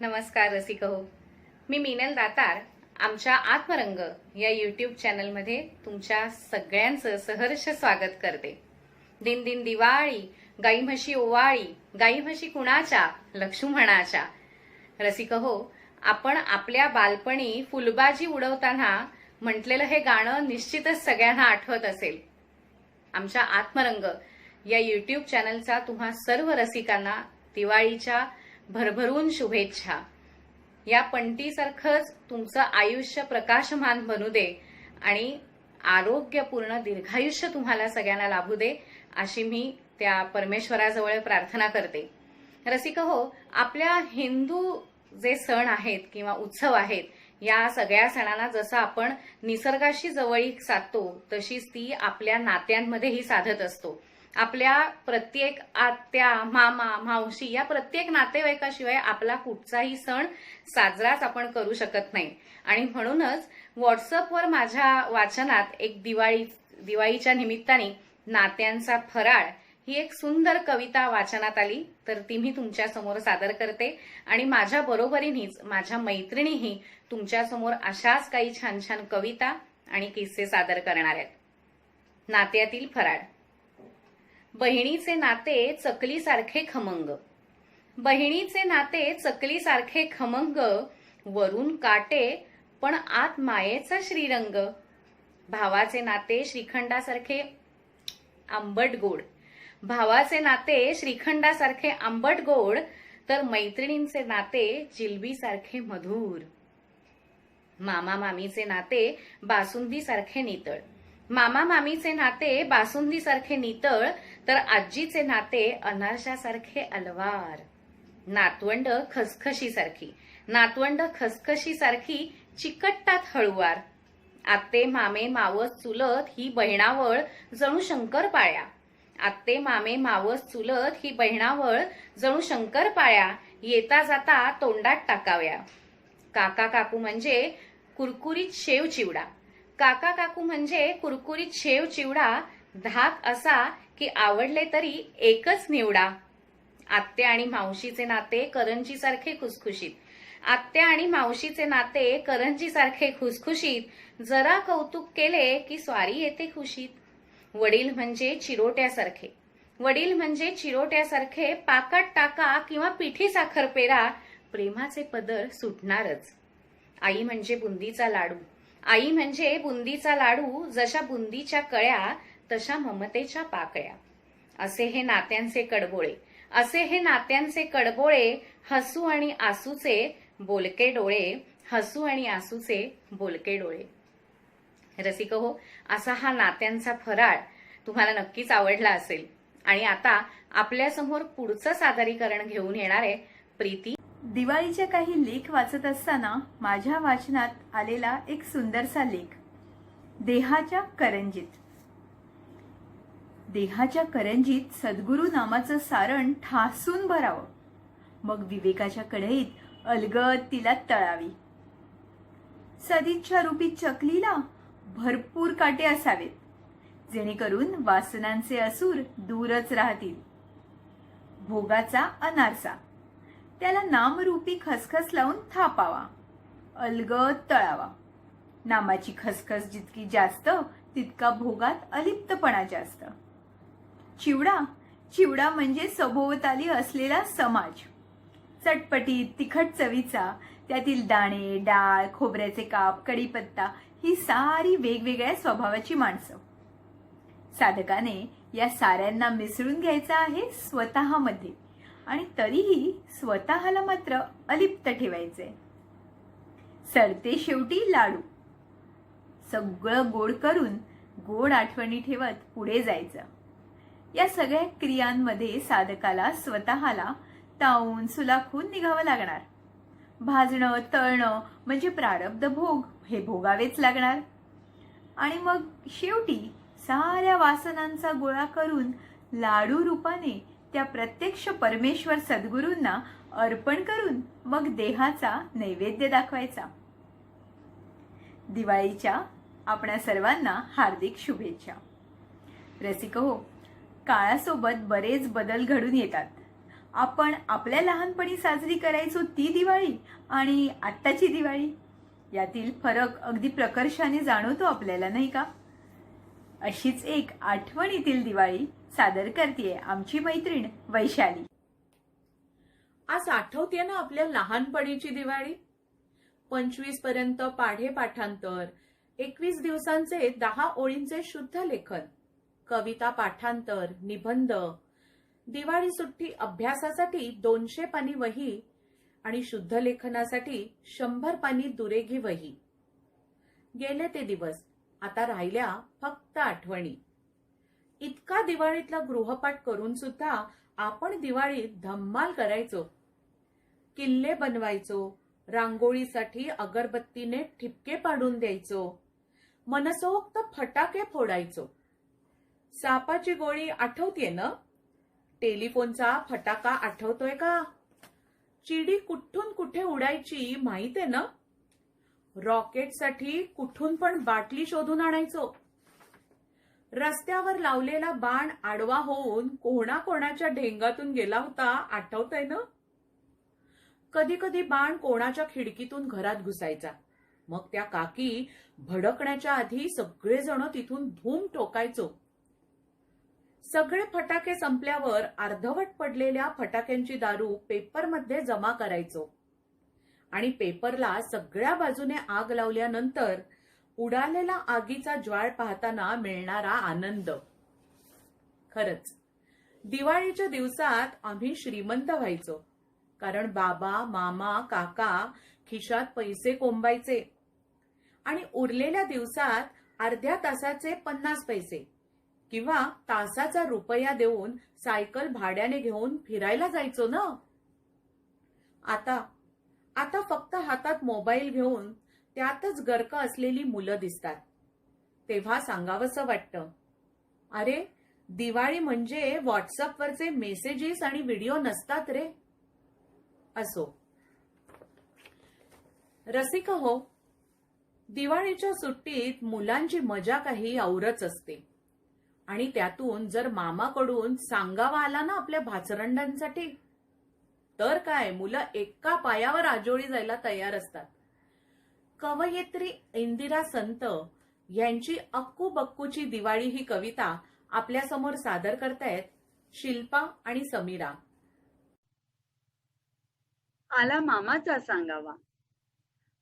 नमस्कार रसिक हो मी मीनल दातार आमच्या आत्मरंग या युट्यूब चॅनलमध्ये तुमच्या सगळ्यांचं सहर्ष स्वागत करते. दिन दिन दिवाळी गाई म्हशी ओवाळी गाई म्हशी कुणाच्या लक्ष्मणाच्या रसिक हो आपण आपल्या बालपणी फुलबाजी उडवताना म्हटलेलं हे गाणं निश्चितच सगळ्यांना आठवत असेल. आमच्या आत्मरंग या युट्यूब चॅनलचा तुम्हा सर्व रसिकांना दिवाळीच्या भरभरून शुभेच्छा. या पंटीसारखंच तुमचं आयुष्य प्रकाशमान बनू दे आणि आरोग्यपूर्ण दीर्घायुष्य तुम्हाला सगळ्यांना लाभू दे अशी मी त्या परमेश्वराजवळ प्रार्थना करते. रसिक हो आपल्या हिंदू जे सण आहेत किंवा उत्सव आहेत या सगळ्या सणांना जसं आपण निसर्गाशी जवळीक साधतो तशीच ती आपल्या नात्यांमध्येही साधत असतो. आपल्या प्रत्येक आत्या मामा मावशी या प्रत्येक नातेवाईकाशिवाय आपला कुठचाही सण साजराच आपण करू शकत नाही. आणि म्हणूनच व्हॉट्सअपवर माझ्या वाचनात एक दिवाळी दिवाळीच्या निमित्ताने नात्यांचा फराळ ही एक सुंदर कविता वाचनात आली तर ती मी तुमच्यासमोर सादर करते. आणि माझ्या बरोबरीनेच माझ्या मैत्रिणीही तुमच्यासमोर अशाच काही छान छान कविता आणि किस्से सादर करणार आहेत. नात्यातील फराळ. बहिणीचे नाते चकलीसारखे खमंग. बहिणीचे नाते चकलीसारखे खमंग वरून काटे पण आत मायेचा श्रीरंग. भावाचे नाते श्रीखंडासारखे आंबट गोड. भावाचे नाते श्रीखंडासारखे आंबट गोड तर मैत्रिणींचे नाते जिलबीसारखे मधुर. मामा मामीचे नाते बासुंदीसारखे नितळ. मामा मामीचे नाते बासुंदीसारखे नितळ तर आजीचे नाते अनारशासारखे अलवार. नातवंड खसखशीसारखी. नातवंड खसखशीसारखी चिकटतात हळुवार. आत्ते मामे मावस चुलत ही बहिणावळ जणू शंकर पाळ्या आत्ते मामे मावस चुलत ही बहिणावळ जणू शंकर पाळ्या येता जाता तोंडात टाकाव्या. काका काकू म्हणजे कुरकुरीत शेव चिवडा. काका काकू म्हणजे कुरकुरीत शेव चिवडा. धाक असा की आवडले तरी एकच निवडा. आत्या आणि मावशीचे नाते करंजीसारखे खुसखुशीत. आत्या आणि मावशीचे नाते करंजीसारखे खुसखुशीत. जरा कौतुक केले की स्वारी येते खुशीत. वडील म्हणजे चिरोट्यासारखे. वडील म्हणजे चिरोट्यासारखे पाकात टाका किंवा पिठी साखर पेरा प्रेमाचे पदर सुटणारच. आई म्हणजे बुंदीचा लाडू. आई म्हणजे बुंदीचा लाडू जशा बुंदीच्या कळ्या तशा ममतेच्या पाकळ्या. असे हे नात्यांचे कडबोळे. असे हे नात्यांचे कडबोळे हसू आणि आसूचे बोलके डोळे. हसू आणि आसूचे बोलके डोळे. रसिक हो असा हा नात्यांचा फराळ तुम्हाला नक्कीच आवडला असेल. आणि आता आपल्यासमोर पुढचं सादरीकरण घेऊन येणार आहे प्रीती. दिवाळीचे काही लेख वाचत असताना माझ्या वाचनात आलेला एक सुंदरसा लेख. देहाच्या करंजीत. देहाच्या करंजीत सद्गुरू नामाचं सारण ठासून भरावं. मग विवेकाच्या कढईत अलगद तिला तळावी. सदिच्छा रूपी चकलीला भरपूर काटे असावेत जेणेकरून वासनांचे असूर दूरच राहतील. भोगाचा अनारसा त्याला नामरूपी खसखस लावून थापावा अलगद तळावा. नामाची खसखस जितकी जास्त तितका भोगात अलिप्तपणा जास्त. चिवडा. चिवडा म्हणजे सभोवताली असलेला समाज. चटपटीत तिखट चवीचा त्यातील दाणे डाळ खोबऱ्याचे काप कडीपत्ता ही सारी वेगवेगळ्या स्वभावाची माणसं. साधकाने या साऱ्यांना मिसळून घ्यायचा आहे स्वतःमध्ये आणि तरीही स्वतःला मात्र अलिप्त ठेवायचे सरते शेवटी लाडू. सगळं गोड करून गोड आठवणी ठेवत पुढे जायचं. या सगळ्या क्रियांमध्ये साधकाला स्वतःला तावून सुलाखून निघावं लागणार. भाजणं तळणं म्हणजे प्रारब्ध भोग हे भोगावेच लागणार. आणि मग शेवटी साऱ्या वासनांचा गोळा करून लाडू रूपाने त्या प्रत्यक्ष परमेश्वर सद्गुरूंना अर्पण करून मग देहाचा नैवेद्य दाखवायचा. दिवाळीच्या आपणा सर्वांना हार्दिक शुभेच्छा. रसिक हो. काळासोबत बरेच बदल घडून येतात. आपण आपल्या लहानपणी साजरी करायचो ती दिवाळी आणि आत्ताची दिवाळी? यातील फरक अगदी प्रकर्षाने जाणवतो आपल्याला नाही का? अशीच एक आठवणीतील दिवाळी सादर करते आमची मैत्रीण वैशाली. आज आठवते ना आपल्या लहानपणीची दिवाळी? पंचवीसपर्यंत पाढे पाठांतर एकवीस दिवसांचे दहा ओळींचे शुद्ध लेखन कविता पाठांतर निबंध दिवाळी सुट्टी अभ्यासासाठी दोनशे पानी वही आणि शुद्ध लेखनासाठी शंभर पानी दुरेघी वही. गेले ते दिवस आता राहिल्या फक्त आठवणी. इतका दिवाळीतला गृहपाठ करून सुद्धा आपण दिवाळीत धम्माल करायचो. किल्ले बनवायचो रांगोळीसाठी अगरबत्तीने ठिपके पाडून द्यायचो मनसोक्त फटाके फोडायचो. सापाची गोळी आठवतीये ना? टेलिफोनचा फटाका आठवतोय का? चिडी कुठून कुठे उडायची माहितीये ना? रॉकेटसाठी कुठून पण बाटली शोधून आणायचो. रस्त्यावर लावलेला बाण आडवा होऊन कोणा कोणाच्या ढेंगातून गेला होता आठवतंय ना? कधी कधी बाण कोणाच्या खिडकीतून घरात घुसायचा. मग त्या काकी भडकण्याच्या आधी सगळेजण तिथून धूम टोकायचो. सगळे फटाके संपल्यावर अर्धवट पडलेल्या फटाक्यांची दारू पेपरमध्ये जमा करायचो. आणि पेपरला सगळ्या बाजूने आग लावल्यानंतर उडालेला आगीचा ज्वाळ पाहताना मिळणारा आनंद. खरच दिवाळीच्या दिवसात आम्ही श्रीमंत व्हायचो. कारण बाबा मामा काका खिशात पैसे कोंबायचे. आणि उरलेल्या दिवसात अर्ध्या तासाचे पन्नास पैसे. किंवा तासाचा रुपया देऊन सायकल भाड्याने घेऊन फिरायला जायचो ना? आता आता फक्त हातात मोबाईल घेऊन त्यातच गर्क असलेली मुलं दिसतात. तेव्हा सांगावंसं वाटतं. अरे दिवाळी म्हणजे व्हॉट्सअपवरचे मेसेजेस आणि व्हिडिओ नसतात रे. असो. रसिक हो दिवाळीच्या सुट्टीत मुलांची मजा काही औरच असते. आणि त्यातून जर मामाकडून सांगावा आला ना आपल्या भाचरंडांसाठी तर काय? मुलं एका पायावर आजोळी जायला तयार असतात. कवयित्री इंदिरा संत यांची अक्कू बक्कूची दिवाळी ही कविता आपल्यासमोर सादर करतायत शिल्पा आणि समीरा. आला मामाचा सांगावा.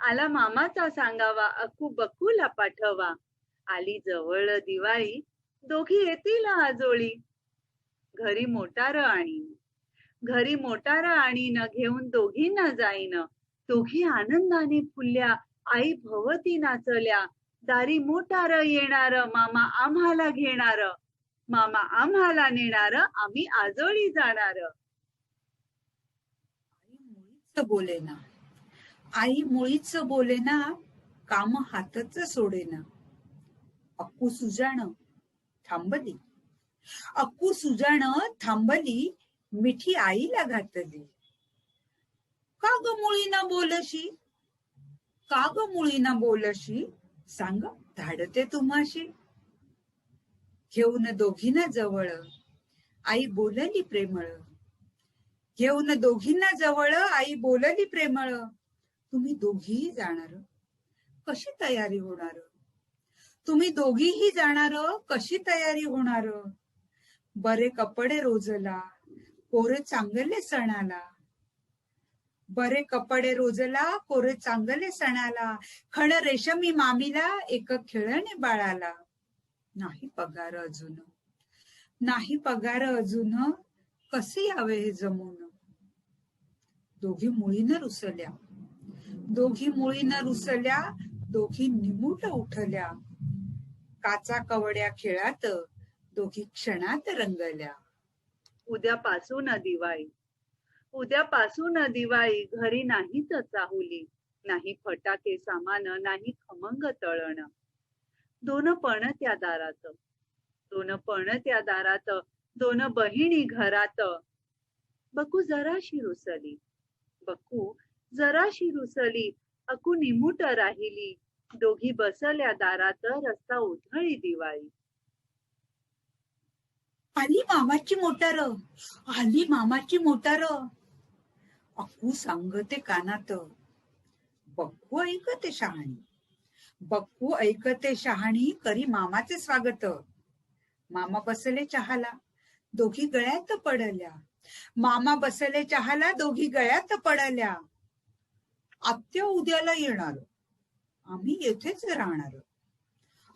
आला मामाचा सांगावा अक्कू बक्कूला पाठवा. आली जवळ दिवाळी दोघी येतील आजोळी घरी मोटार आणि घरी मोटार आणीन घेऊन दोघींना जाईन. दोघी आनंदाने फुलल्या आई भवती नाचल्या. दारी मोटार येणार मामा आम्हाला घेणार. मामा आम्हाला नेणार आम्ही आजोळी जाणार. आई मुळीच बोलेना. आई मुळीच बोलेना काम हातच सोडेना. अक्कू सुजाण थांबली. अक्कू सुजाण थांबली मिठी आईला घातली. का ग मुळीना बोलशी? का ग मुळीना बोलशी? सांग धाडते तुम्हाशी. घेऊन दोघींना जवळ. आई बोलली प्रेमळ. घेऊन दोघींना जवळ आई बोलली प्रेमळ. तुम्ही दोघीही जाणार. कशी तयारी होणार? तुम्ही दोघीही जाणार? कशी तयारी होणार? बरे कपडे रोजला कोरे चांगले सणाला. बरे कपडे रोजला कोरे चांगले सणाला. खण रेशमी मामीला एक खेळणे बाळाला. नाही पगार अजून. नाही पगार अजून. कसे यावे हे जमून? दोघी मुळीनं रुसल्या. दोघी मुळीनं रुसल्या दोघी निमूट उठल्या. काचा कवड्या खेळात दोघी क्षणात रंगल्या. उद्यापासून दिवाळी. उद्यापासून दिवाळी घरी नाहीच चाहुली. नाही फटाके सामान नाही खमंग तळण. दोन पण त्या दारात. दोन पण त्या दारात दोन बहिणी घरात. बकू जराशी रुसली. बकू जराशी रुसली अकू निमुट राहिली. दोघी बसल्या दारात रस्ता उधळी दिवाळी. आली मामाची मोटार आली मामाची मोटार. अक्कू सांगते कानात बक्कू ऐकते शहाणी. बक्कू ऐकते शहाणी करी मामाचे स्वागत. मामा बसले चहाला दोघी गळ्यात पडल्या. मामा बसले चहाला दोघी गळ्यात पडल्या. आत्या उद्याला येणार. आम्ही येथेच राहणार.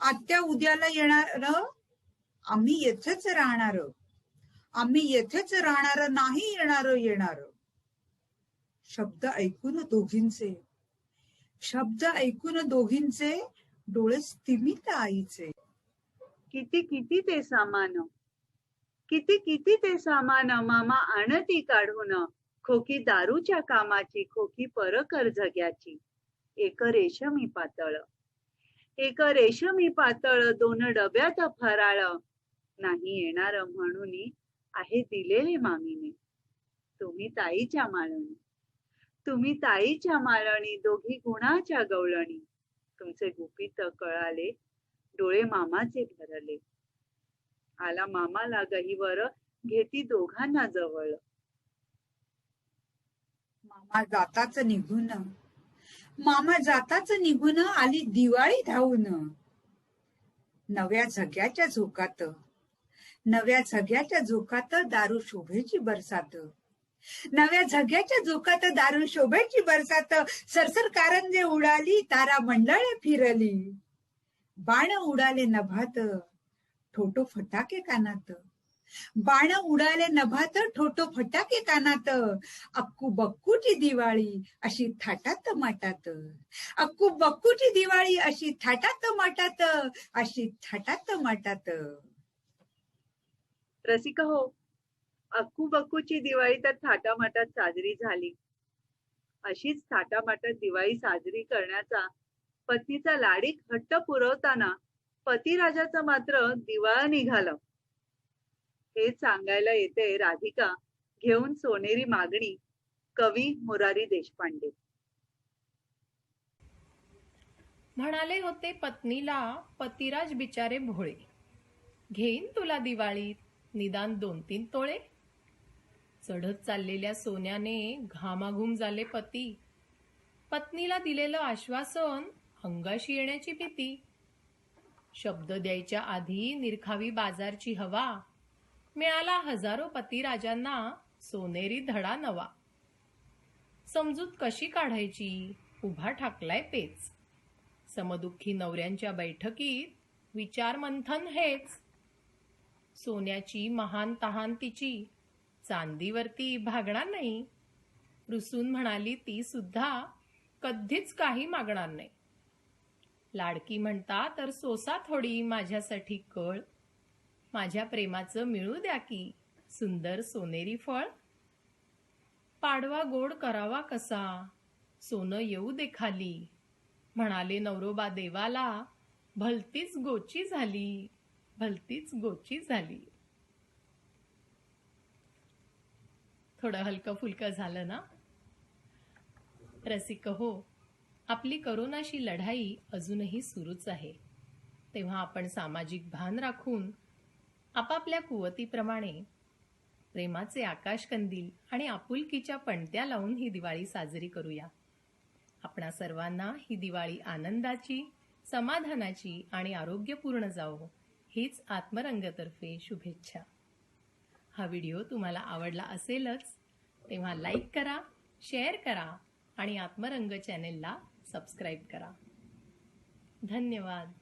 आत्या उद्याला येणार आम्ही येथेच राहणार. आम्ही येथेच राहणार नाही येणार येणार. शब्द ऐकून दोघींचे शब्द ऐकून दोघींचे डोळे स्थिमित आईचे. किती किती ते सामान? किती किती ते सामान? मामा आणती काढून खोकी दारूच्या कामाची खोकी परकर झग्याची. एक रेशमी पातळ. एक रेशमी पातळ दोन डब्यात फराळ. नाही येणार म्हणून आहे दिलेले मामीने. तुम्ही ताईच्या माळणी तुम्ही ताईच्या माळणी दोघी गुणाच्या गवळणी. तुमचे गुपित कळाले डोळे मामाचे भरले. आला मामाला गहीवर घेती दोघांना जवळ. मामा जाताच निघून मामा जाताच निघून आली दिवाळी धावून. नव्या झग्याच्या झोकात. नव्या झग्याच्या झोकात दारू शोभेची बरसात. नव्या झग्याच्या झोकात दारू शोभेची बरसात. सरसर कारंजे उडाली तारा मंडळे फिरली. बाण उडाले नभात. ठोटो फटाके कानात. बाण उडाले नभात ठोटो फटाके कानात अक्कू बक्कूची दिवाळी अशी थाटात माटात. अक्कू बक्कूची दिवाळी अशी थाटात माटात अशी थाटात माटात. रसिका हो अक्कू बक्कूची दिवाळी तर थाटामाटात साजरी झाली. अशीच थाटामाटात दिवाळी साजरी करण्याचा पत्नीचा लाडीक हट्ट पुरवताना पती राजाचं मात्र दिवाळा निघालं. हे सांगायला येते राधिका घेऊन सोनेरी मागणी कवी मुरारी देशपांडे. म्हणाले होते पत्नीला पतिराज बिचारे भोळे. घेईन तुला दिवाळीत निदान दोन तीन तोळे. चढत चाललेल्या सोन्याने घामाघूम झाले पती. पत्नीला दिलेलं आश्वासन अंगाशी येण्याची भीती. शब्द द्यायच्या आधी निरखावी बाजारची हवा. मिळाला हजारो पतिराजांना सोनेरी धडा नवा. समजूत कशी काढायची? उभा ठाकलाय पेच. समदुःखी नवऱ्यांच्या बैठकीत विचार मंथन हेच. सोन्याची महान तहान तिची. चांदीवरती भागणार नाही. रुसून म्हणाली ती सुद्धा कधीच काही मागणार नाही. लाडकी म्हणता तर सोसा थोडी माझ्यासाठी कळ. माझ्या प्रेमाचं मिळू द्या की. सुंदर सोनेरी फळ. पाडवा गोड करावा कसा? सोनं येऊ दे खाली. म्हणाले नवरोबा देवाला भलतीच गोची झाली. भलतीच गोची झाली. थोडं हलकं फुलकं झालं ना? रसिक हो. आपली करोनाशी लढाई अजूनही सुरूच आहे. तेव्हा आपण सामाजिक भान राखून आपापल्या कुवतीप्रमाणे प्रेमाचे आकाश कंदील आणि आपुलकीच्या पणत्या लावून ही दिवाळी साजरी करूया. आपणा सर्वांना ही दिवाळी आनंदाची समाधानाची आणि आरोग्यपूर्ण जावो हीच आत्मरंगतर्फे शुभेच्छा. हा व्हिडिओ तुम्हाला आवडला असेलच तेव्हा लाईक करा शेअर करा आणि आत्मरंग चॅनेलला सबस्क्राईब करा. धन्यवाद.